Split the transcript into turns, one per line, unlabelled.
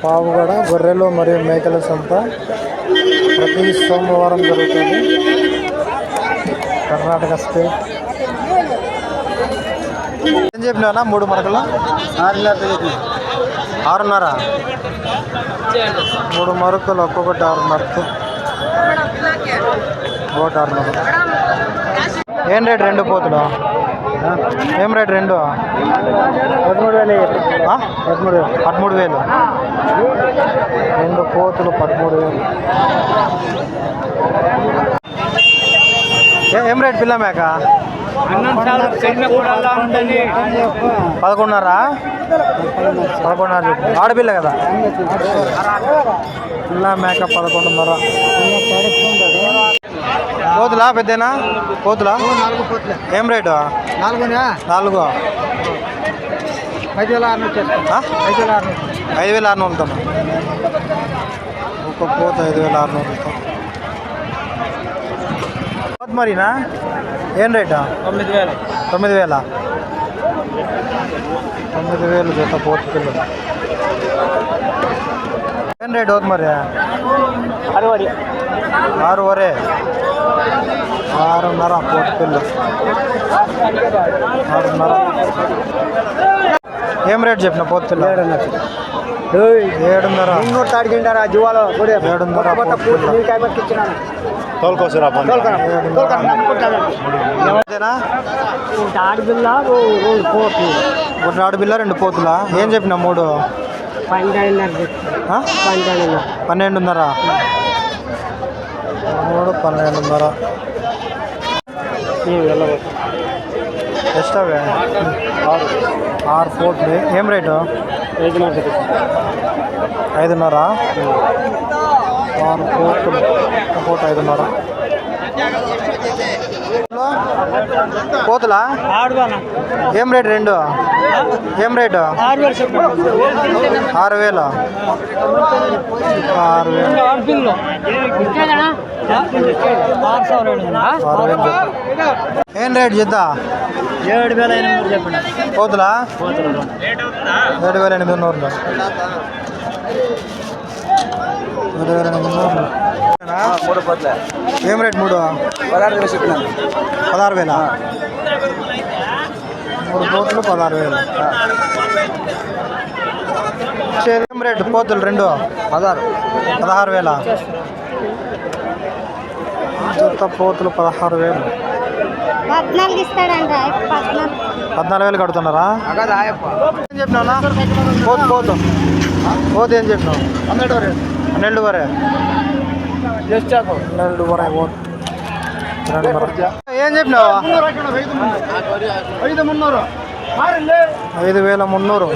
పావుగడ గొర్రెలు మరియు మేకల సంత ప్రతి సోమవారం జరుగుతుంది. కర్ణాటక స్టేట్. ఏం చెప్పినా మూడు మరకలు? ఆరున్నర. మూడు మరకలు ఒక్కొక్కటి ఆరున్నరతో ఒకటి ఆరున్నర ఏం రేట్ రెండు పోతులు? ఏం రేట్ రెండు? పదమూడు వేలు పదమూడు వేలు పదమూడు వేలు. రెండు కోతులు పదమూడు వేలు. ఏ- రేట్ పిల్ల మేక? పదకొండున్నరా? పదకొండున్నర చెప్పు ఆడపిల్ల కదా? పిల్ల మేక పదకొండున్నర. కోతులా పెద్దనా కోతులా? ఏం రేటు?
నాలుగునా?
నాలుగు.
ఐదు వేల ఆరు? ఐదు వేల ఆరు
ఐదు వేల ఆరు వందలతో ఒక పోత ఐదు వేల ఆరు వందలతో పోత మరినా? ఏం రేటా?
తొమ్మిది వేలు.
తొమ్మిది వేల. తొమ్మిది వేలు జత పోత పిల్లలు ఏం రేట్ అవుతుంది మరి?
అరవడి
ఆరువరే. ఆరున్నర పోత పిల్ల ఆరున్నర. ఏం రేట్ చెప్పిన పోత పిల్ల ఏడున్నర.
ఇంకోటి రెండు
పోతులా? ఏం చెప్పిన మూడు?
పన్నెండున్నర
మూడు పన్నెండున్నర. ఎక్స్ట్రా ఆరు. ఆరు ఏం రేటు? ఐదున్నర? కోట్ ఐదున్నర కోతులా ఏం రేట్ రెండు? ఏం రేటు?
ఆరు వేలు.
ఆరు వేలు. ఏం రేట్ చేద్దా?
ఏడు వేల ఎనిమిది చెప్పండి.
కోతులా ఏడు వేల ఎనిమిది నూరులు ఏడు వేల ఎనిమిది నూరులు
మూడు పోట్లే
ఏం రేట్ మూడు?
పదహారు వేలు చెప్పినాను
పదహారు వేల? మూడు పోతులు పదహారు వేలు. ఏం రేటు? పోతులు రెండు?
పదహారు.
పదహారు వేల? జత పోతులు పదహారు వేలు.
పద్నాలుగు ఇస్తాడంట పద్నాలుగు.
వేలు కడుతున్నారా? ఏం చెప్పినా పోతు పోతు. పోతు ఏం చెప్పినావు?
పన్నెండు వరే.
హండ్రెడ్
వరే. హండ్రెడ్
వరే పోతు. ఏం చెప్పినావా?
ఐదు
ఐదు వేల మున్నూరు.